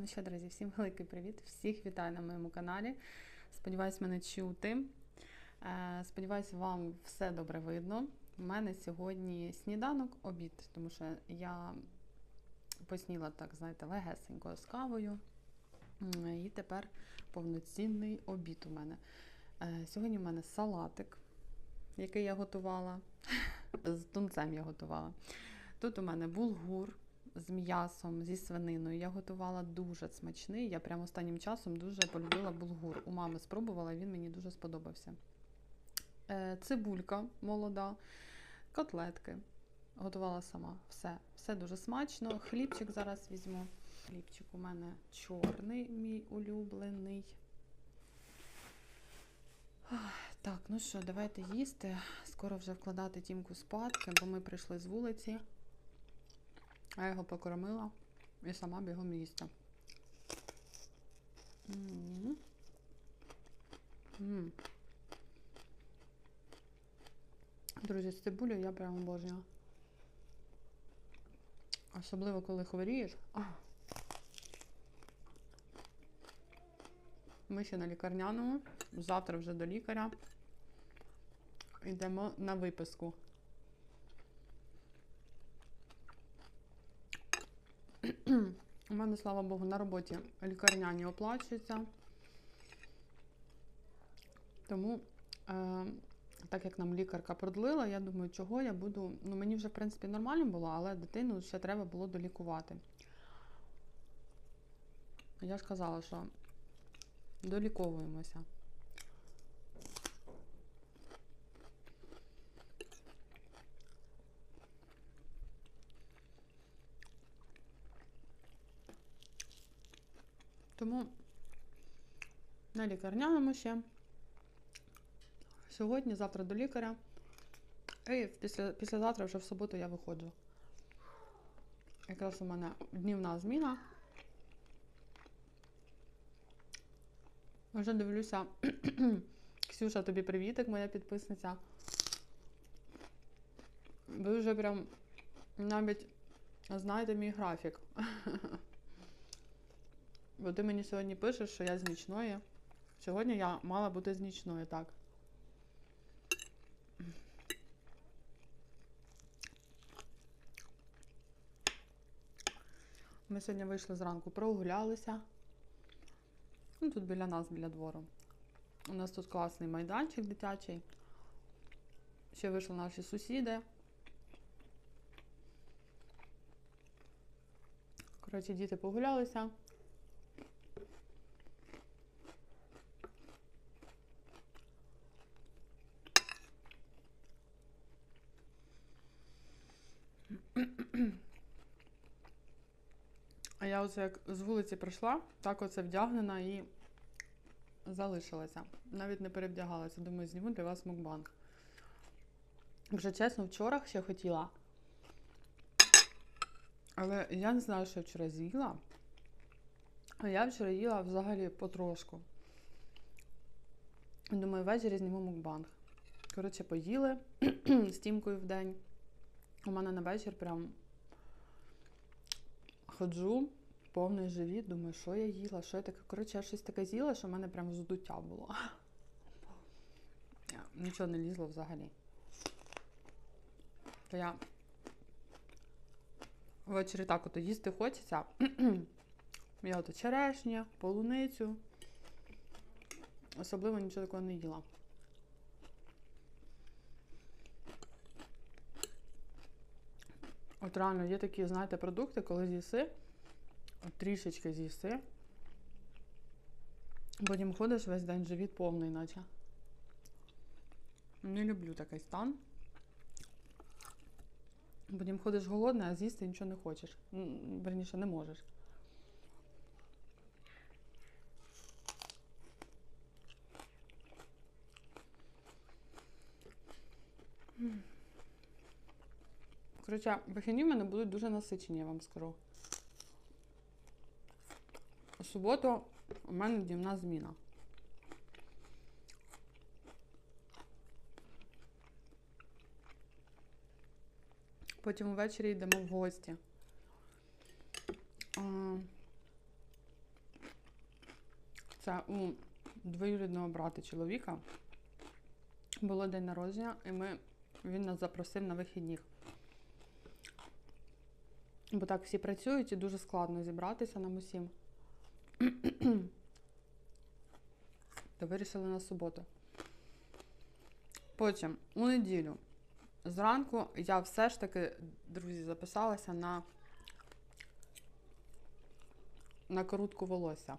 Ну що, друзі, всім великий привіт! Всіх вітаю на моєму каналі. Сподіваюсь, мене чути. Е, Сподіваюсь, вам все добре видно. У мене сьогодні сніданок, обід, тому що я посніла так, знаєте, легесенько з кавою. І тепер повноцінний обід у мене. Е, Сьогодні у мене салатик, який я готувала. З тунцем я готувала. Тут у мене булгур з м'ясом, зі свининою. Я готувала дуже смачний. Я прямо останнім часом дуже полюбила булгур. У мами спробувала, він мені дуже сподобався. Е, Цибулька молода, котлетки. Готувала сама. Все. Все дуже смачно. Хлібчик зараз візьму. Хлібчик у мене чорний, мій улюблений. Так, ну що, давайте їсти. Скоро вже вкладати тімку спадки, бо ми прийшли з вулиці. Я його покормила і сама бігом їсти. М. Друзі, з цибулею я прям обожнюю. Особливо, коли хворієш. Ми ще на лікарняному. Завтра вже до лікаря. Йдемо на виписку. У мене, слава Богу, на роботі лікарняні оплачуються. Тому, е, так як нам лікарка продлила, я думаю, чого я буду. Ну, мені вже, в принципі, нормально було, але дитину ще треба було долікувати. Я ж казала, що доліковуємося. Тому на лікарняному ще. Сьогодні, завтра до лікаря. І після, післязавтра вже в суботу я виходжу. Якраз у мене днівна зміна. Вже дивлюся. Ксюша, тобі привітик, моя підписниця. Ви вже прям навіть знаєте мій графік. Бо ти мені сьогодні пишеш, що я з нічної. Сьогодні я мала бути з нічної, так. Ми сьогодні вийшли зранку, прогулялися. Ну, тут біля нас, біля двору. У нас тут класний майданчик дитячий. Ще вийшли наші сусіди. Коротше, діти погулялися. А я оце як з вулиці прийшла, так оце вдягнена і залишилася. Навіть не перевдягалася. Думаю, зніму для вас мукбанг. Вже чесно, вчора ще хотіла. Але я не знаю, що я вчора з'їла. А я вчора їла взагалі потрошку. Думаю, ввечері зніму мукбанг. Коротше, поїли з тімкою в день. У мене на вечір прям ходжу, повний живіт, думаю, що я їла, що я таке. Коротше, я щось таке з'їла, що в мене прям здуття було. Нічого не лізло взагалі. То я ввечері так ото їсти хочеться. я ото черешня, полуницю. Особливо нічого такого не їла. От реально є такі, знаєте, продукти, коли з'їси, от трішечки з'їси. Потім ходиш весь день живіт повний, наче. Не люблю такий стан. Потім ходиш голодний, а з'їсти нічого не хочеш. Верніше, не можеш. Коротше, вихідні в мене будуть дуже насичені, я вам скажу. У суботу у мене днівна зміна. Потім ввечері йдемо в гості. Це у двоюрідного брата чоловіка було день народження, і ми, він нас запросив на вихідних. Бо так всі працюють і дуже складно зібратися нам усім. То вирішили на суботу. Потім, у неділю, зранку я все ж таки, друзі, записалася на, на коротку волосся.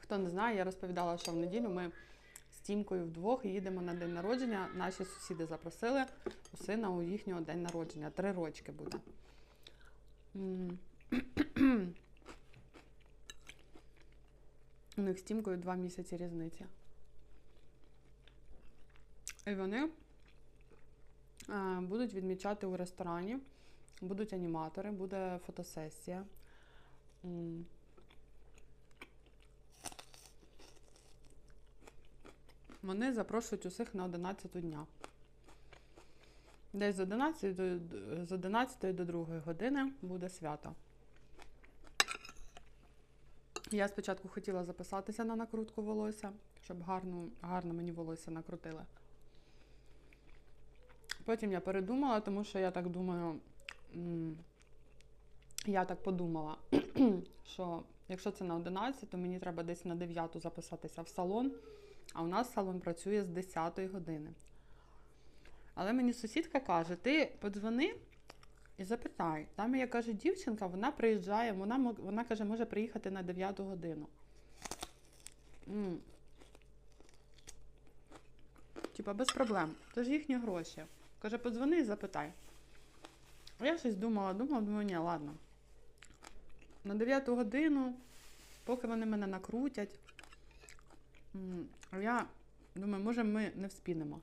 Хто не знає, я розповідала, що в неділю ми з Тімкою вдвох їдемо на день народження. Наші сусіди запросили у сина у їхнього день народження. Три рочки буде. У них з Тімкою два місяці різниці. І вони будуть відмічати у ресторані, будуть аніматори, буде фотосесія. Вони запрошують усіх на 11 дня. Десь з 11 до, з 11 до 2 години буде свято. Я спочатку хотіла записатися на накрутку волосся, щоб гарно, гарно мені волосся накрутили. Потім я передумала, тому що я так думаю, я так подумала, що якщо це на 11, то мені треба десь на 9 записатися в салон, а у нас салон працює з 10 години. Але мені сусідка каже: ти подзвони і запитай. Там я каже, дівчинка, вона приїжджає, вона, вона каже, може приїхати на 9 годину. Типа без проблем. Це ж їхні гроші. Каже, подзвони і запитай. А я щось думала, думала, думаю, ні, ладно. На 9 годину, поки вони мене накрутять. я думаю, може ми не вспінемо.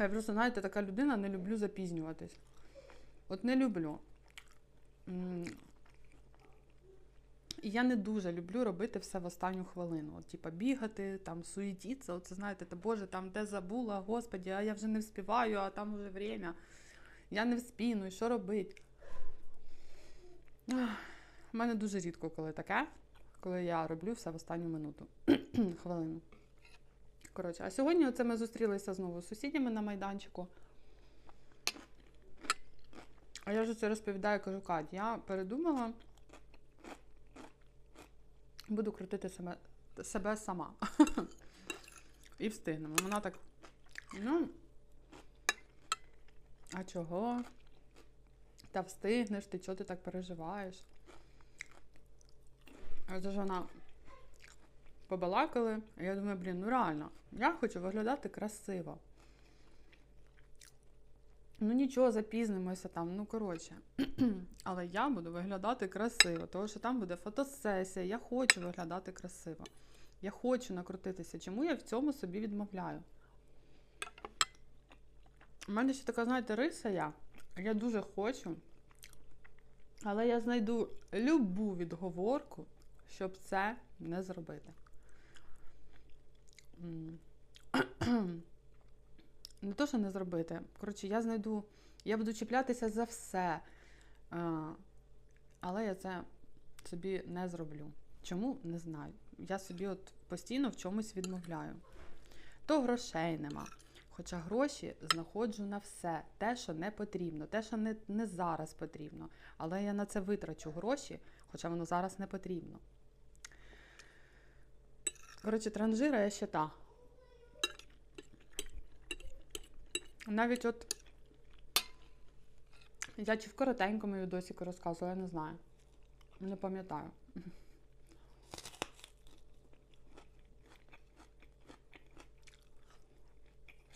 Я просто, знаєте, така людина, не люблю запізнюватись. От не люблю. І я не дуже люблю робити все в останню хвилину. От, типа, бігати, там, суетіться, оце знаєте, та Боже, там де забула, Господі, а я вже не вспіваю, а там вже время. Я не вспіну, і що робить? У мене дуже рідко коли таке, коли я роблю все в останню минуту. Хвилину. Коротше, а сьогодні оце ми зустрілися знову з сусідями на майданчику. А я вже це розповідаю, кажу, Кать, я передумала, буду крутити себе, себе сама. І встигнемо. Вона так. Ну. А чого? Та встигнеш, ти чого ти так переживаєш? Це ж вона побалакали. А я думаю, блін, ну реально, я хочу виглядати красиво. Ну нічого, запізнимося там, ну коротше. Але я буду виглядати красиво, тому що там буде фотосесія. Я хочу виглядати красиво. Я хочу накрутитися. Чому я в цьому собі відмовляю? У мене ще така, знаєте, риса я. Я дуже хочу. Але я знайду любу відговорку, щоб це не зробити. Не то, що не зробити. Коротше, я знайду, я буду чіплятися за все. Але я це собі не зроблю. Чому? Не знаю. Я собі от постійно в чомусь відмовляю. То грошей нема. Хоча гроші знаходжу на все, те, що не потрібно, те, що не, не зараз потрібно. Але я на це витрачу гроші, хоча воно зараз не потрібно. Коротше, транжира я ще та. Навіть от я чи в коротенькому відосіку розказувала, я не знаю. Не пам'ятаю.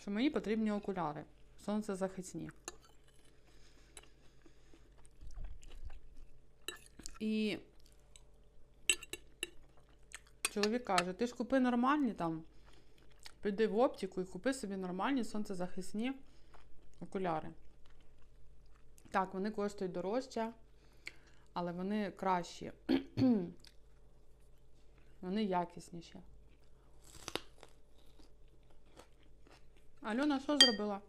Що мені потрібні окуляри. Сонцезахисні. І чоловік каже, ти ж купи нормальні там. Піди в оптику і купи собі нормальні сонцезахисні окуляри. Так, вони коштують дорожче, але вони кращі. вони якісніші. Альона що зробила?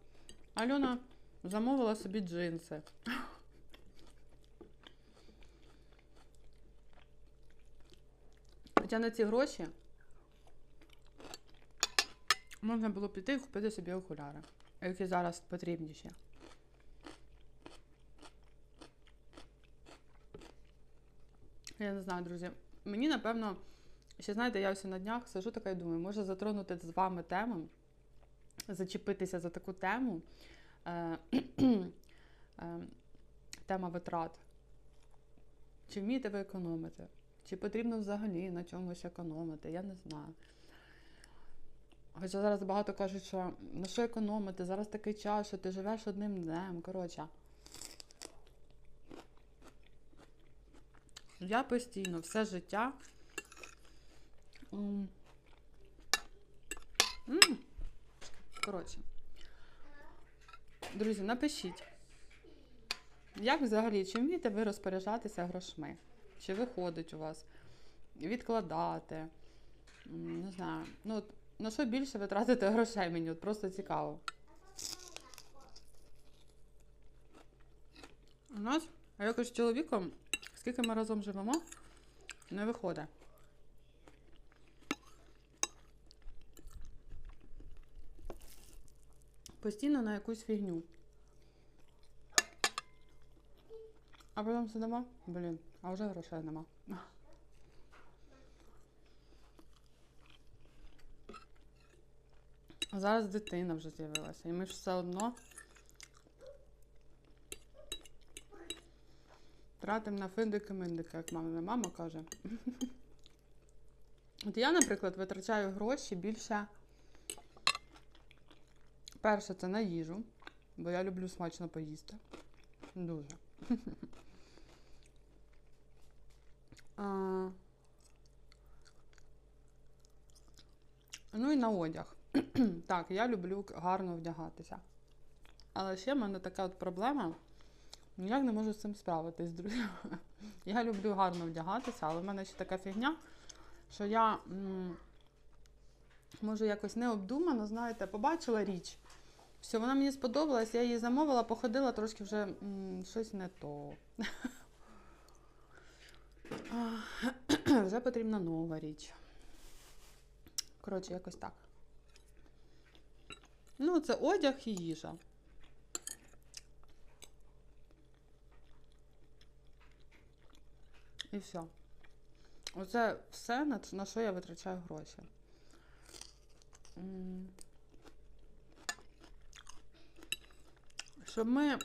Альона Замовила собі джинси. Хоча на ці гроші можна було піти і купити собі окуляри, які зараз потрібніші. Я не знаю, друзі. Мені, напевно, ще знаєте, я ось на днях сижу така і думаю, може затронути з вами тему, зачепитися за таку тему. Е, е, тема витрат. Чи вмієте ви економити? Чи потрібно взагалі на чомусь економити? Я не знаю. Хоча зараз багато кажуть, що на що економити? Зараз такий час, що ти живеш одним днем. Коротше. Я постійно все життя. Коротше. Друзі, напишіть. Як взагалі, чи вмієте ви розпоряджатися грошми? Чи виходить у вас? Відкладати? Не знаю. Ну, от, на що більше ви тратите грошей мені? От просто цікаво. У нас, якось з чоловіком, скільки ми разом живемо, не виходить. Постійно на якусь фігню. А потім сидимо, блін, а вже грошей нема. А зараз дитина вже з'явилася, і ми ж все одно тратимо на финдики-миндики, як мама, мама каже. От я, наприклад, витрачаю гроші більше. Перше, це на їжу, бо я люблю смачно поїсти. Дуже. Ну і на одяг. так, я люблю гарно вдягатися. Але ще в мене така от проблема. Ніяк не можу з цим справитись, друзі. я люблю гарно вдягатися, але в мене ще така фігня, що я м, можу якось необдумано, знаєте, побачила річ. Все, вона мені сподобалась, я її замовила, походила трошки вже м, щось не то. Вже потрібна нова річ. Коротше, якось так. Ну, це одяг і їжа. І все. Оце все, на, що я витрачаю гроші. Щоб ми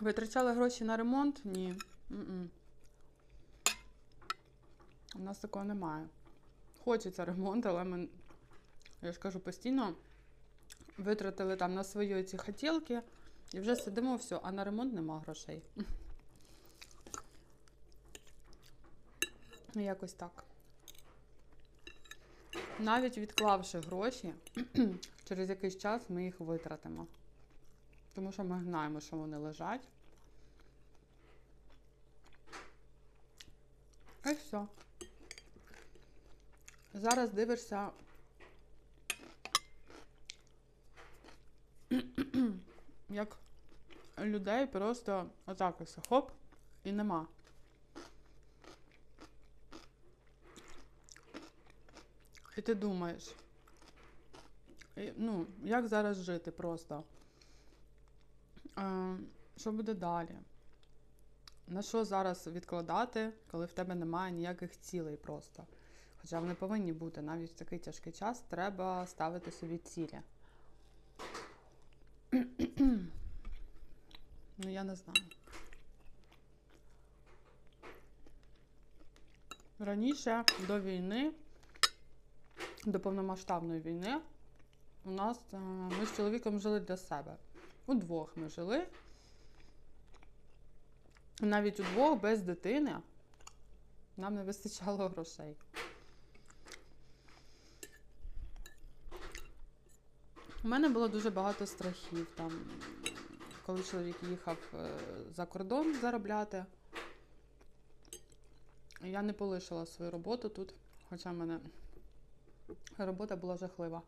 витрачали гроші на ремонт? Ні. У нас такого немає. Хочеться ремонт, але ми, я ж кажу, постійно витратили там на свої ці хотілки і вже сидимо все, а на ремонт нема грошей. Ну, Якось так. Навіть відклавши гроші, через якийсь час ми їх витратимо. Тому що ми знаємо, що вони лежать. І все. Зараз дивишся. Як людей просто отак хоп і нема. І ти думаєш, і, ну, як зараз жити просто? Е, що буде далі? На що зараз відкладати, коли в тебе немає ніяких цілей просто? Хоча вони повинні бути навіть в такий тяжкий час, треба ставити собі цілі. ну, я не знаю. Раніше до війни, до повномасштабної війни, у нас е, ми з чоловіком жили для себе. Удвох ми жили. Навіть удвох без дитини нам не вистачало грошей. У мене було дуже багато страхів там, коли чоловік їхав е, за кордон заробляти. Я не полишила свою роботу тут, хоча в мене робота була жахлива.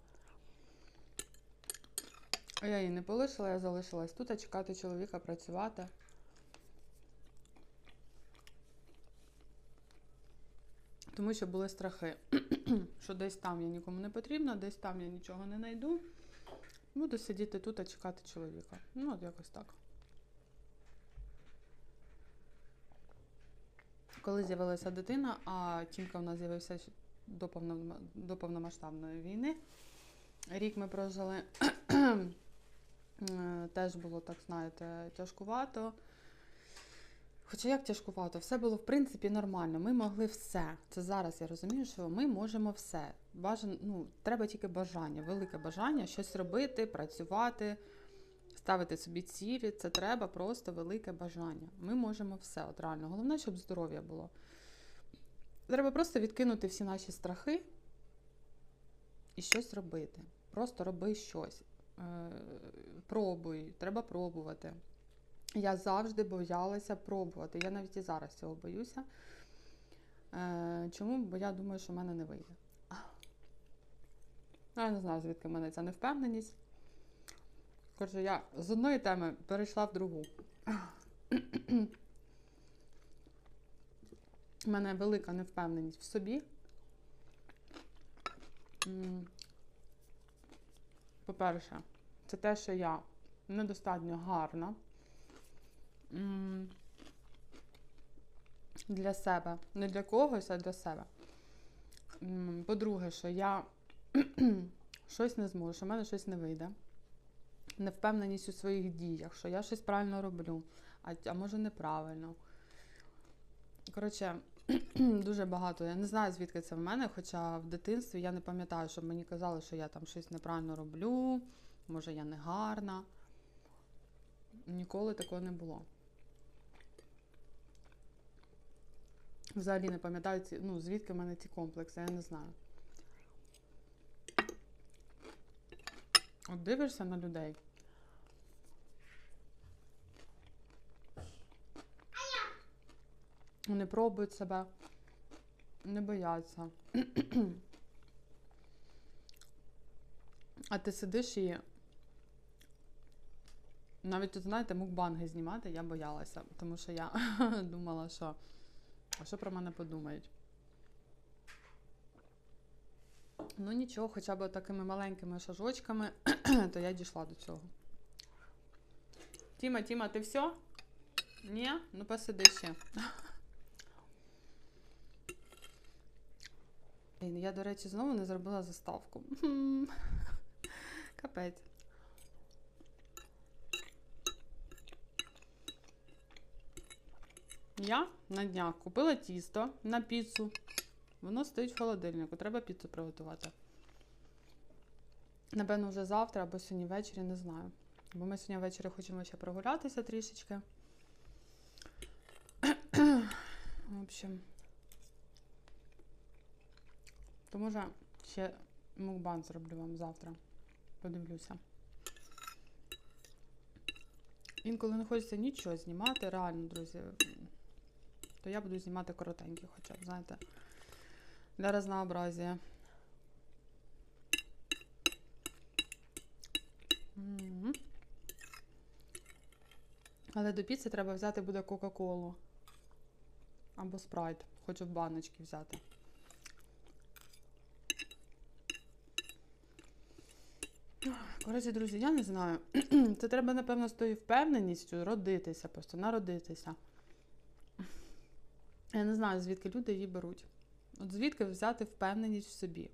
Я її не полишила, я залишилась тут, а чекати чоловіка, працювати. Тому що були страхи, що десь там я нікому не потрібна, десь там я нічого не знайду. Буду сидіти тут, а чекати чоловіка. Ну, от якось так. Коли з'явилася дитина, а Тімка в нас з'явився до, повно- до повномасштабної війни. Рік ми прожили. Теж було, так знаєте, тяжкувато. Хоча як тяжкувато, все було в принципі нормально. Ми могли все. Це зараз я розумію, що ми можемо все. Бажано, ну, треба тільки бажання, велике бажання щось робити, працювати, ставити собі цілі. Це треба просто велике бажання. Ми можемо все. От реально. Головне, щоб здоров'я було. Треба просто відкинути всі наші страхи і щось робити. Просто роби щось. Е, Пробуй, треба пробувати. Я завжди боялася пробувати. Я навіть і зараз цього боюся. Е, Чому? Бо я думаю, що в мене не вийде. Я не знаю, звідки в мене ця невпевненість. Коротше, я з одної теми перейшла в другу. У мене велика невпевненість в собі. По-перше, це те, що я недостатньо гарна для себе. Не для когось, а для себе. По-друге, що я щось не зможу, що в мене щось не вийде. Невпевненість у своїх діях, що я щось правильно роблю, а, а може неправильно. Коротше, дуже багато. Я не знаю, звідки це в мене, хоча в дитинстві я не пам'ятаю, щоб мені казали, що я там щось неправильно роблю, може я не гарна. Ніколи такого не було. Взагалі не пам'ятаю, ну, звідки в мене ці комплекси, я не знаю. От дивишся на людей. Вони пробують себе, не бояться. А ти сидиш і навіть тут, знаєте, мукбанги знімати я боялася, тому що я думала, що а що про мене подумають. Ну нічого, хоча б такими маленькими шажочками, то я дійшла до цього. Тіма, Тіма, ти все? Ні? Ну посиди ще. Я, до речі, знову не зробила заставку. Капець. Я на днях купила тісто на піцу. Воно стоїть в холодильнику. Треба піцу приготувати. Напевно, вже завтра або сьогодні ввечері, не знаю. Бо ми сьогодні ввечері хочемо ще прогулятися трішечки. В общем. То може ще мукбан зроблю вам завтра. Подивлюся. Інколи не хочеться нічого знімати, реально, друзі. То я буду знімати коротенькі хоча б, знаєте, для разнообразія. Мгм. Але до піци треба взяти буде Кока-Колу. Або спрайт. Хочу в баночки взяти. Коротше, друзі, я не знаю. Це треба, напевно, з тою впевненістю родитися, просто народитися. Я не знаю, звідки люди її беруть. От звідки взяти впевненість в собі.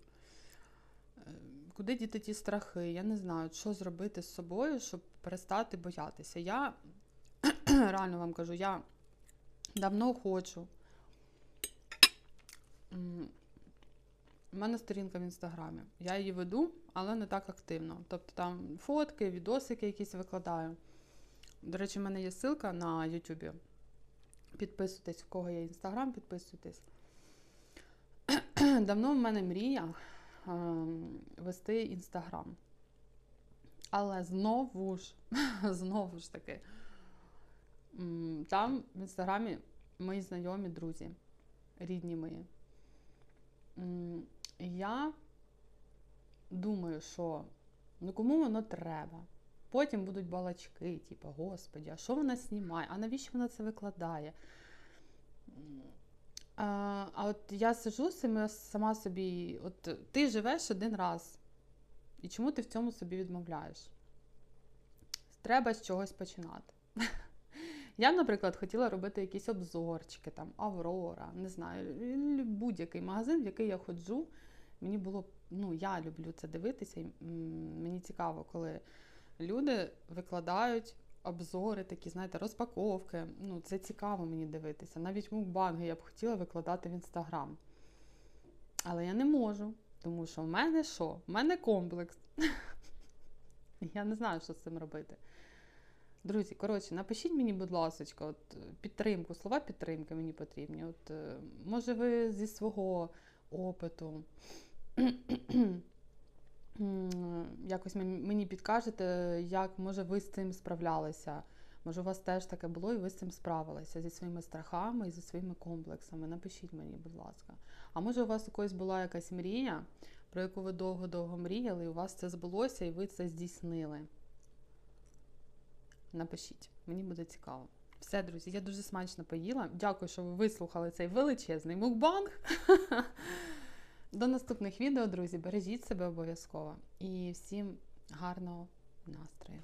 Е, Куди діти ті страхи? Я не знаю, що зробити з собою, щоб перестати боятися. Я реально вам кажу, я давно хочу. У мене сторінка в інстаграмі. Я її веду, але не так активно. Тобто там фотки, відосики якісь викладаю. До речі, в мене є ссылка на Ютубі. Підписуйтесь, у кого є інстаграм, підписуйтесь. Давно в мене мрія ем, вести інстаграм. Але знову ж, знову ж таки, там в інстаграмі мої знайомі друзі, рідні мої. Я думаю, що ну кому воно треба? Потім будуть балачки, типу, господі, а що вона знімає? А навіщо вона це викладає? А, от я сижу сама собі, от ти живеш один раз. І чому ти в цьому собі відмовляєш? Треба з чогось починати. Я, наприклад, хотіла робити якісь обзорчики, там Аврора, не знаю, будь-який магазин, в який я ходжу. Мені було, ну, я люблю це дивитися, і мені цікаво, коли люди викладають обзори, такі, знаєте, розпаковки. Ну, це цікаво мені дивитися. Навіть мукбанги я б хотіла викладати в інстаграм. Але я не можу, тому що в мене що? В мене комплекс. Я не знаю, що з цим робити. Друзі, коротше, напишіть мені, будь ласка, підтримку, слова підтримки мені потрібні. От, Може, ви зі свого опиту якось мені підкажете, як може ви з цим справлялися. Може, у вас теж таке було, і ви з цим справилися зі своїми страхами і зі своїми комплексами. Напишіть мені, будь ласка. А може, у вас у когось була якась мрія, про яку ви довго-довго мріяли, і у вас це збулося, і ви це здійснили. Напишіть, мені буде цікаво. Все, друзі, я дуже смачно поїла. Дякую, що ви вислухали цей величезний мукбанг. До наступних відео, друзі. Бережіть себе обов'язково. І всім гарного настрою!